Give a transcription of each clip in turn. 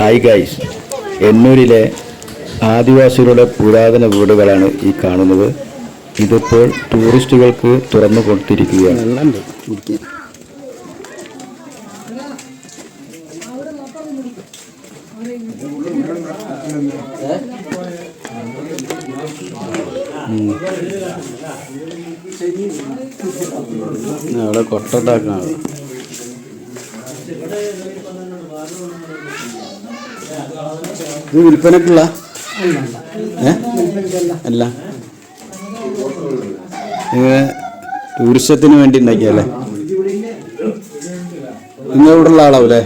Hi guys എന്നൂരിലെ ആദിവാസികളുടെ പുരാതന വീടുകളാണ് ഈ കാണുന്നത്. ഇതിപ്പോൾ ടൂറിസ്റ്റുകൾക്ക് തുറന്നു കൊടുത്തിരിക്കുകയാണ്. അവിടെ കൊട്ടുണ്ടാക്കണ ഇത് വിൽപ്പനക്കുള്ള? അല്ല. ഇത് ടൂറിസത്തിന് വേണ്ടി ഉണ്ടാക്കിയല്ലേ നിങ്ങൾ ഇവിടെ ഉള്ള ആളാവൂലേ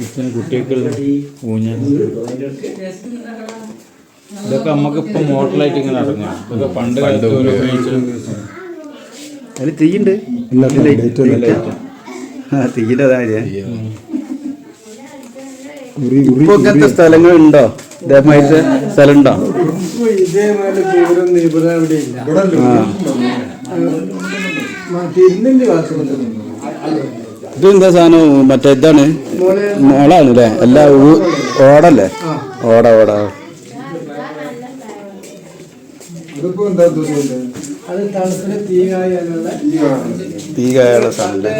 പഞ്ഞാത്തറ കുട്ടികൾക്ക് ഊഞ്ഞാൽ. ഇതൊക്കെ നമുക്ക് ഇപ്പം മോഡലായിട്ട് ഇങ്ങനെ ഇറങ്ങാം ഇതൊക്കെ പണ്ട് കാലത്ത് ഉപയോഗിച്ച അതിൽ തീയുണ്ട്. ഇപ്പൊ ഇങ്ങനത്തെ സ്ഥലങ്ങൾ ഉണ്ടോ ഇതേമാതിരി സ്ഥലം ഉണ്ടോ ഇതേമാതിരി ഭാഗത്തുണ്ട് ഇതെന്താ സാധനം? മറ്റേ ഇതാണ്. മോളാണ് അല്ലേ എല്ലാ ഓടല്ലേ? ഓട ഓട. എന്താ തീ കായുള്ള സാധനം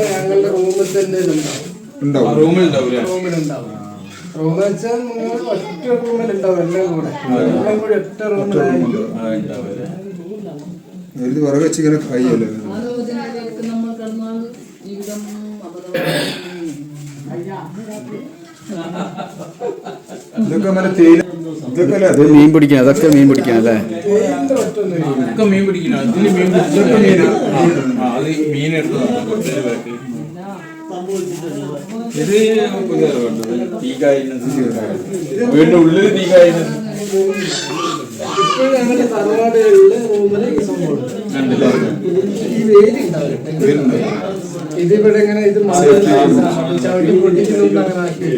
ഒറ്റ റൂമിലുണ്ടാവും എല്ലാം കൂടെ. എല്ലാം കൂടി ഒറ്റ റൂമിലായിരിക്കും ഇത് വിറക് വെച്ച് ഇങ്ങനെ കഴിയല്ലേ ഇതൊക്കെ മറ്റേ തേയില ഇതൊക്കെ അല്ലേ? ഇത് മീൻ പിടിക്കാൻ അതൊക്കെ മീൻ പിടിക്കാൻ അല്ലേ? ഒക്കെ മീൻ പിടിക്കണം. അതിന് മീൻ പിടിച്ചിട്ട് ആ, അത് മീൻ എടുത്തതാണ് കുറച്ചൊരു ബാക്കി ഇത് പുതിയ അറിവുണ്ട്. തീ കായുന്നത് വീടിന്റെ ഉള്ളിൽ തീ കായുന്നത്. ഇപ്പോൾ ഞങ്ങളുടെ തറവാടുകളിൽ റൂമിൽ ഈ സംഭവം ഈ ഇതിവിടെ ഇങ്ങനെ ഇത് ചവിട്ടി പൊട്ടിക്കുന്നുണ്ട് അങ്ങനെ ആക്കി.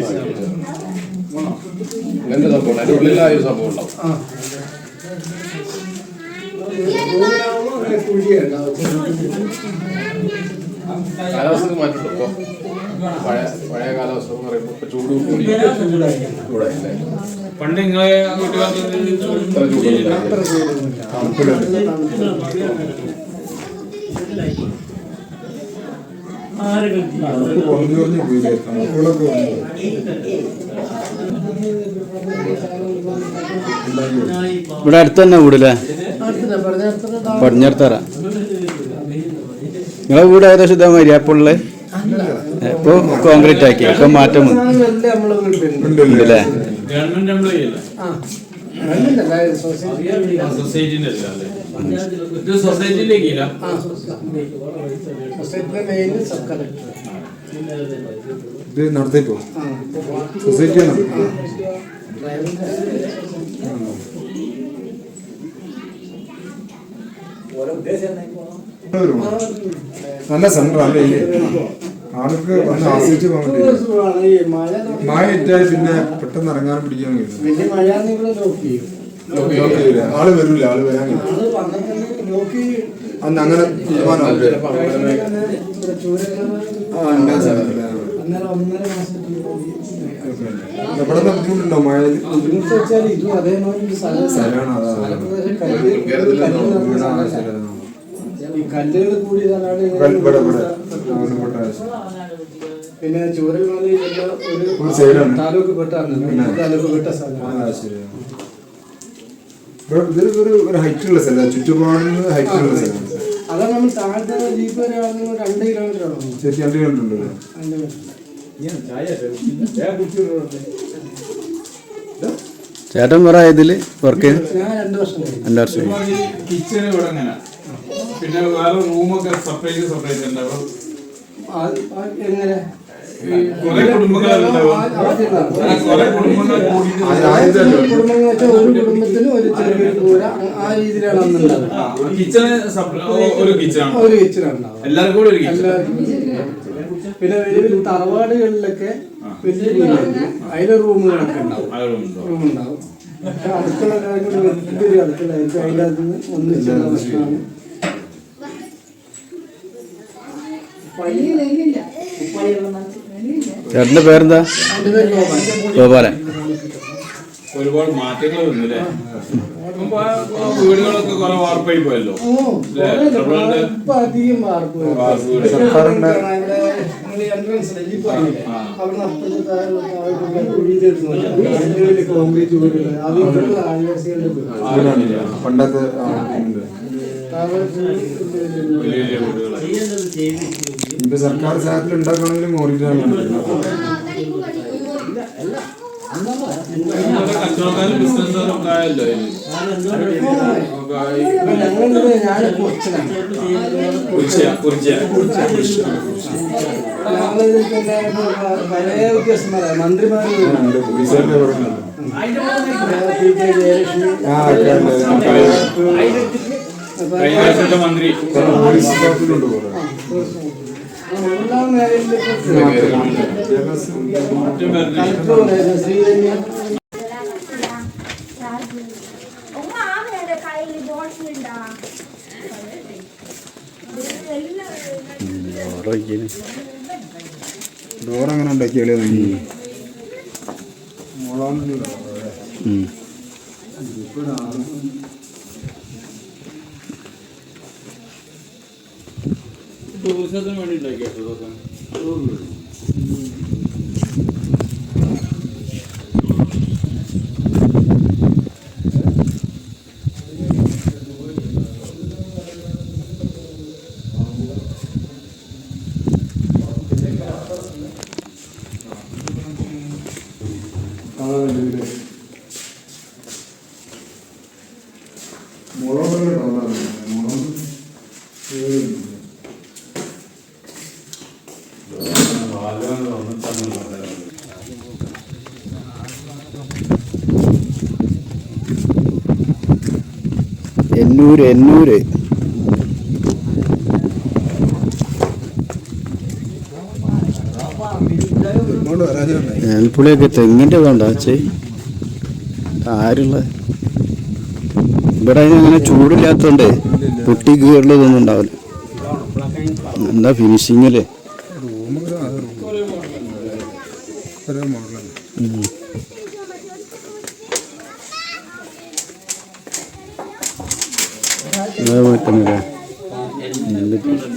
ഇങ്ങനത്തെ സംഭവം അതിന്റെ സംഭവം ഉണ്ടാവും അങ്ങനെ. കാലാവസ്ഥ മാറ്റിട്ടുണ്ട് ഇപ്പൊ? പഴയ പഴയ കാലാവസ്ഥ എന്ന് പറയുമ്പോൾ ഇപ്പൊ ചൂട് കൂടി. ചൂടായില്ലേ? പണ്ട് നിങ്ങളെ ഇത്ര ഇവിടെ അടുത്ത് തന്നെ വീടല്ലേ പടിഞ്ഞാറത്തറ നിങ്ങളെ വീട് ഏകദേശം ഇതാ അപ്പോൾ ഉള്ളത് ഇപ്പൊ കോൺക്രീറ്റ് ആക്കി. ഇപ്പൊ മാറ്റം. ഉണ്ടല്ലേ? അല്ല ആ. നല്ല സെന്റർ അല്ലേ? ആൾക്ക് വന്ന് ആസ്വദിച്ച് പോകാൻ. മഴ ഇറ്റായി പിന്നെ പെട്ടെന്ന് ഇറങ്ങാനും പിടിക്കാനും കഴിയും ആൾ വരൂല ആൾ വരാൻ അന്ന് അങ്ങനെ തീരുമാനമാവില്ല ഇവിടെ ബുദ്ധിമുട്ടുണ്ടോ മഴ ബുദ്ധിമുട്ട് വെച്ചാൽ ഇതും അതേമാതിരി സ്ഥലമാണ് അതാ. കല്ലുകൾ കൂടി പിന്നെ ചൂരൽ ഒരു. താലൂക്ക് പെട്ടാണ് താലൂക്ക് പെട്ട സ്ഥലമാണ് ആ, ശരി. ഇവിടെ ഇതൊരു ഒരു ഒരു ഹൈറ്റ് ഉള്ള സ്ഥലം. അതാണ് നമ്മൾ താഴത്തെ ജീപ്പ് വരെ ആണെങ്കിൽ രണ്ട് കിലോമീറ്റർ ആണ്. ശരി രണ്ട് കിലോമീറ്റർ ചേട്ടൻ കുറെ ഇതിൽ വർക്ക് രണ്ട് വർഷം രണ്ടു രണ്ട് വർഷം കിച്ചൺ ഇവിടെ പിന്നെ വേറെ റൂമൊക്കെ സെപ്പറേറ്റ് സെപ്പറേറ്റ് ഉണ്ടാവും എങ്ങനെ? കുറെ കുടുംബങ്ങളുണ്ടാവും അങ്ങനെ കുറെ കുടുംബങ്ങൾ കൂടിയിട്ട് ആ, ആദ്യത്തെ കുടുംബം എന്ന് വെച്ചാൽ ഒരു കുടുംബത്തിന് ഒരു ചെറിയ കൂര ആ- രീതിയിലാണ് അന്നുണ്ടാവുക ഒരു ഒരു ഉണ്ടാവുക എല്ലാവർക്കും കൂടെ ഒരു കിച്ചൺ എല്ലാവർക്കും പിന്നെ വലിയ വലിയ തറവാടുകളിലൊക്കെ വലിയ വീടാണ് അതിലെ റൂമുകളൊക്കെ ഉണ്ടാവും. റൂം ഉണ്ടാവും. പക്ഷെ അടുക്കള വലിയൊരു അടുക്കളയായിരിക്കും അതിന്റെ അകത്ത് നിന്ന് ഒന്നിച്ചുള്ള ഭക്ഷണമാണ് ചേട്ടന്റെ പേരെന്താ. ഗോപാലൻ. ഒരുപാട് മാറ്റങ്ങൾ വന്നില്ലേ വീടുകളൊക്കെ കുറെ വാർപ്പായി പോയല്ലോ. പണ്ടത്തെ വലിയ വലിയ ഇപ്പൊ സർക്കാർ സാധനത്തിൽ ഉണ്ടാക്കണമെങ്കിൽ മോറിയിട്ടാണ് കച്ചവടക്കാരും ബിസിനസ്സുകാരും ഒക്കെ ആയല്ലോ അതിൽ. ഒക്കെ ആയി. ഞാൻ കൊച്ചിലാണ്. കുറിച്യ, കുറിച്യ. ഞങ്ങളിത് പിന്നെ പല ഉദ്യോഗസ്ഥന്മാരാണ് മന്ത്രിമാര് പോലീസുകാരുടെ പറയുന്നത് പി കെ ജയലക്ഷ്മി ആ ഒക്കെ ഉണ്ട്. കഴിഞ്ഞ വർഷത്തെ മന്ത്രി. പോലീസ് എല്ലാ മേഖലയിലും മറ്റും വരണം. കളക്ടർ ഉണ്ടായിരുന്നു ശ്രീധന്യ तो उसने मैंने नहीं किया तो तो Hallelujah. എന്നൂര് എന്നൂര് പുളിയൊക്കെ തെങ്ങിന്റെ വേണ്ട ആരുള്ള? ഇവിടെ അങ്ങനെ ചൂടില്ലാത്തോണ്ട് പൊട്ടി കീറുള്ളതൊന്നും ഉണ്ടാവില്ല. എന്താ ഫിനിഷിങ്ങിൽ റൂമൊക്കെ അത് റൂം ഒരേ മോഡലാണ് പറ്റുന്നില്ല